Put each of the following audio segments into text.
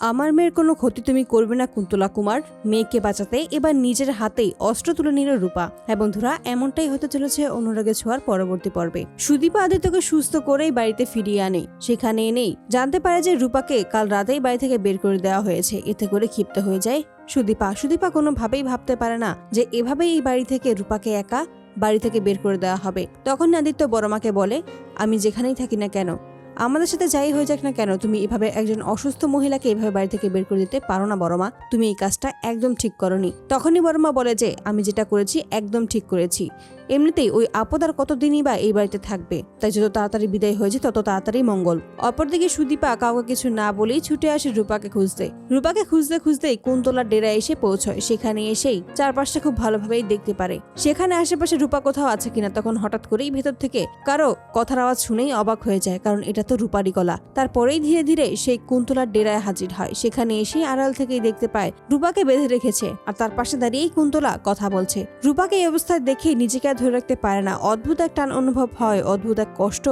আমার মেয়ের কোনো ক্ষতি তুমি করবে না, কুন্তলা কুমার। মেয়েকে বাঁচাতে এবার নিজের হাতেই অস্ত্র তুলে নিল রূপা। হ্যাঁ বন্ধুরা, এমনটাই হতে চলেছে অনুরাগে ছোঁয়ার পরবর্তী পর্বে। সুদীপা আদিত্যকে সুস্থ করেই বাড়িতে ফিরিয়ে আনে, সেখানে এনেই। জানতে পারে যে রূপাকে কাল রাতেই বাড়ি থেকে বের করে দেওয়া হয়েছে, এতে করে ক্ষিপ্ত হয়ে যায় সুদীপা। সুদীপা কোনোভাবেই ভাবতে পারে না যে এভাবেই এই বাড়ি থেকে রূপাকে একা বাড়ি থেকে বের করে দেওয়া হবে। তখন আদিত্য বড়মাকে বলে, আমি যেখানেই থাকি না কেন আমাদের সাথে যাই হয়ে যাক না কেন, তুমি এভাবে একজন অসুস্থ মহিলাকে এভাবে বাড়ি থেকে বের করে দিতে পারো না, বড়মা। তুমি এই কাজটা একদম ঠিক করনি। তখনই বড়মা বলে যে, আমি যেটা করেছি একদম ঠিক করেছি। এমনিতেই ওই আপদ আর কতদিনই বা এই বাড়িতে থাকবে? তাই যত তাড়াতাড়ি বিদায় হয়েছে তত তাড়াতাড়ি মঙ্গল। অপরদিকে সুদীপা কাউকে কিছু না বলেই ছুটে আসে রূপাকে খুঁজতে। রূপাকে খুঁজতে খুঁজতেই কুন্তলার ডেরা এসে পৌঁছয়। সেখানে এসেই চারপাশটা খুব ভালোভাবেই দেখতে পারে। সেখানে আশেপাশে রূপা কোথাও আছে কিনা তখন হঠাৎ করেই ভেতর থেকে কারও কথার আওয়াজ শুনেই অবাক হয়ে যায়, কারণ এটা তো রূপারি গলা। তারপরেই ধীরে ধীরে সেই কুন্তলার ডেরায় হাজির হয়। সেখানে এসেই আড়াল থেকেই দেখতে পায়, রূপাকে বেঁধে রেখেছে। আর তার পাশে দাঁড়িয়েই কুন্তলা কথা বলছে। রূপাকে এই অবস্থায় দেখেই নিজেকে ধরে রাখতে পারে না। অদ্ভুত এক টান অনুভব হয়, অদ্ভুত এক কষ্ট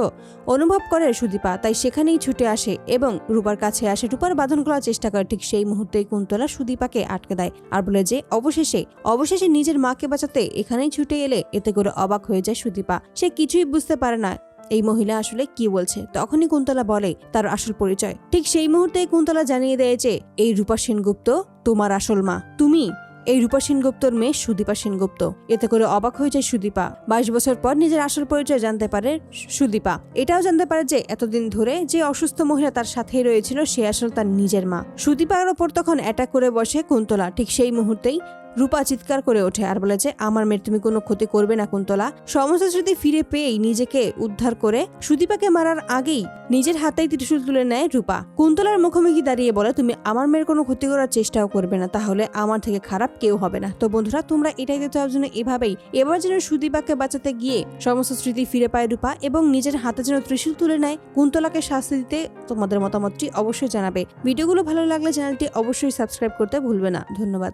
অনুভব করে সুদীপা, তাই সেখানেই ছুটে আসে এবং রূপার কাছে আসে। রূপার বাঁধন করার চেষ্টা করে, ঠিক সেই মুহূর্তেই কুন্তলা সুদীপাকে আটকে দেয় আর বলে যে, অবশেষে অবশেষে নিজের মাকে বাঁচাতে এখানেই ছুটে এলে এতে করে অবাক হয়ে যায় সুদীপা। সে কিছুই বুঝতে পারে না। এই মহিলা আসলে কি বলছে? তখনই কুন্তলা বলে, তার আসল পরিচয়। ঠিক সেই মুহূর্তে কুন্তলা জানিয়ে দেয় যে, এই রূপা সেনগুপ্ত, তোমার আসল মা। তুমি এই রূপা সেনগুপ্তর মেয়ে সুদীপা সেনগুপ্ত। এতে করে অবাক হয়ে যায় সুদীপা। বাইশ বছর পর নিজের আসল পরিচয় জানতে পারে সুদীপা। এটাও জানতে পারে যে এতদিন ধরে যে অসুস্থ মহিলা তার সাথেই রয়েছিল, সে আসল তার নিজের মা। সুদীপার ওপর তখন অ্যাটাক করে বসে কুন্তলা। ঠিক সেই মুহূর্তেই রূপা চিৎকার করে ওঠে আর বলে যে, আমার মেয়ের তুমি কোনো ক্ষতি করবে না, কুন্তলা। সমস্ত স্মৃতি ফিরে পেয়েই নিজেকে উদ্ধার করে সুদীপাকে মারার আগেই নিজের হাতেই ত্রিশূল তুলে নেয় রূপা। কুন্তলার মুখোমুখি দাঁড়িয়ে বলে, তুমি আমার মেয়ের কোনো ক্ষতি করার চেষ্টাও করবে না, তাহলে আমার থেকে খারাপ কেউ হবে না। তো বন্ধুরা, তোমরা এটাই দেখতে পাওয়ার জন্য এভাবেই এবার যেন সুদীপাকে বাঁচাতে গিয়ে সমস্ত স্মৃতি ফিরে পায় রূপা এবং নিজের হাতে যেন ত্রিশূল তুলে নেয়। কুন্তলাকে শাস্তি দিতে তোমাদের মতামতটি অবশ্যই জানাবে। ভিডিওগুলো ভালো লাগলে চ্যানেলটি অবশ্যই সাবস্ক্রাইব করতে ভুলবে না। ধন্যবাদ।